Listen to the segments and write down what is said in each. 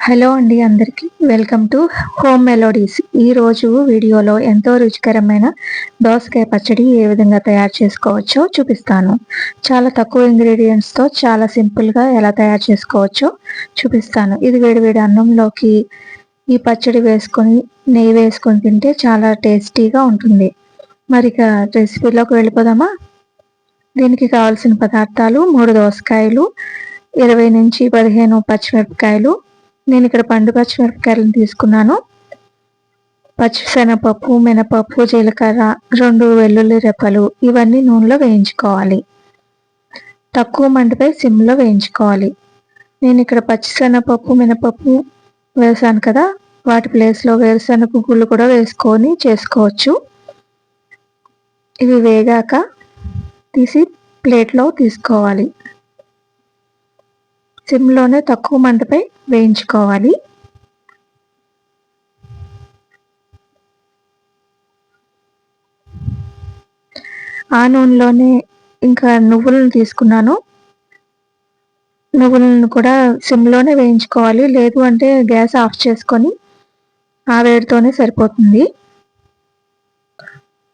Hello అండి అందరికీ. Welcome to home melodies. ఈరోజు వీడియోలో ఎంతో రుచికరమైన దోసకాయ పచ్చడి ఏ విధంగా తయారు చేసుకోవచ్చో చూపిస్తాను. చాలా తక్కువ ఇంగ్రీడియంట్స్తో చాలా సింపుల్గా ఎలా తయారు చేసుకోవచ్చో చూపిస్తాను. ఇది వేడివేడి అన్నంలోకి ఈ పచ్చడి వేసుకొని నెయ్యి వేసుకొని తింటే చాలా టేస్టీగా ఉంటుంది. మరి ఇక రెసిపీలోకి వెళ్ళిపోదామా? దీనికి కావాల్సిన పదార్థాలు మూడు దోసకాయలు ఇరవై నుంచి పదిహేను పచ్చిమిరపకాయలు నేను ఇక్కడ పండు పచ్చిమిరపకాయలను తీసుకున్నాను. పచ్చిశనగపప్పు మినపప్పు జీలకర్ర రెండు వెల్లుల్లి రెప్పలు ఇవన్నీ నూనెలో వేయించుకోవాలి. తక్కువ మంటపై సిమ్లో వేయించుకోవాలి. నేను ఇక్కడ పచ్చిశనగపప్పు మినపప్పు వేసాను కదా వాటి ప్లేస్లో వేరుశనగ గుళ్ళు కూడా వేసుకొని చేసుకోవచ్చు. ఇవి వేగాక తీసి ప్లేట్లో తీసుకోవాలి. సిమ్లోనే తక్కువ మంటపై వేయించుకోవాలి. ఆ నూనెలోనే ఇంకా నువ్వులను తీసుకున్నాను. నువ్వులను కూడా సిమ్లోనే వేయించుకోవాలి. లేదు అంటే గ్యాస్ ఆఫ్ చేసుకొని ఆ వేడితోనే సరిపోతుంది.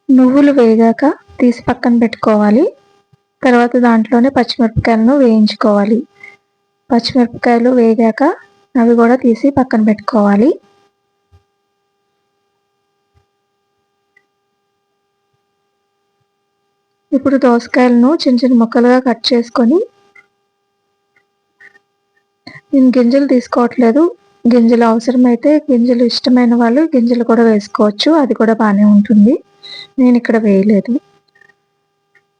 నువ్వులు వేగాక తీసి పక్కన పెట్టుకోవాలి. తర్వాత దాంట్లోనే పచ్చిమిరపకాయలను వేయించుకోవాలి. పచ్చిమిరపకాయలు వేగాక అవి కూడా తీసి పక్కన పెట్టుకోవాలి. ఇప్పుడు దోసకాయలను చిన్న చిన్న ముక్కలుగా కట్ చేసుకొని నేను గింజలు తీసుకోవట్లేదు. గింజలు అవసరమైతే గింజలు ఇష్టమైన వాళ్ళు గింజలు కూడా వేసుకోవచ్చు. అది కూడా బాగానే ఉంటుంది. నేను ఇక్కడ వేయలేదు.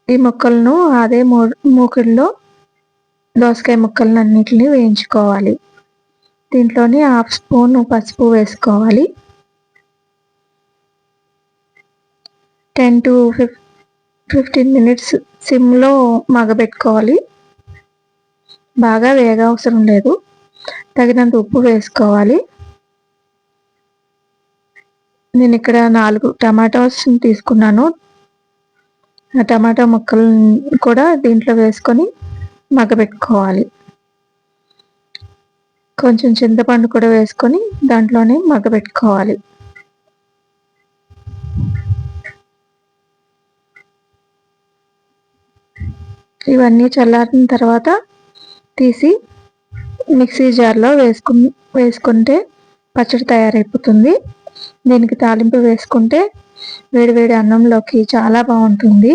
ఈ మొక్కలను అదే మూ మూకుల్లో దోసకాయ ముక్కలను అన్నిటిని వేయించుకోవాలి. దీంట్లోని హాఫ్ స్పూన్ పసుపు వేసుకోవాలి. Ten to fif fifteen minutes సిమ్లో మగబెట్టుకోవాలి బాగా వేగ అవసరం లేదు. తగినంత ఉప్పు వేసుకోవాలి. నేను ఇక్కడ నాలుగు టమాటోస్ తీసుకున్నాను. ఆ టమాటా ముక్కలను కూడా దీంట్లో వేసుకొని మగ్గబెట్టుకోవాలి కొంచెం చింతపండు కూడా వేసుకొని దాంట్లోనే మగ్గబెట్టుకోవాలి ఇవన్నీ చల్లారిన తర్వాత తీసి మిక్సీ జార్లో వేసుకుని వేసుకుంటే పచ్చడి తయారైపోతుంది. దీనికి తాలింపు వేసుకుంటే వేడివేడి అన్నంలోకి చాలా బాగుంటుంది.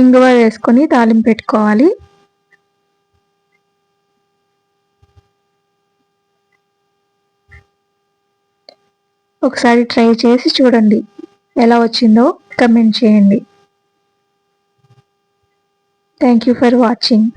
ఇంగువ వేసుకొని తాలింపు పెట్టుకోవాలి. ఒకసారి ట్రై చేసి చూడండి ఎలా వచ్చిందో కమెంట్ చేయండి. Thank you for watching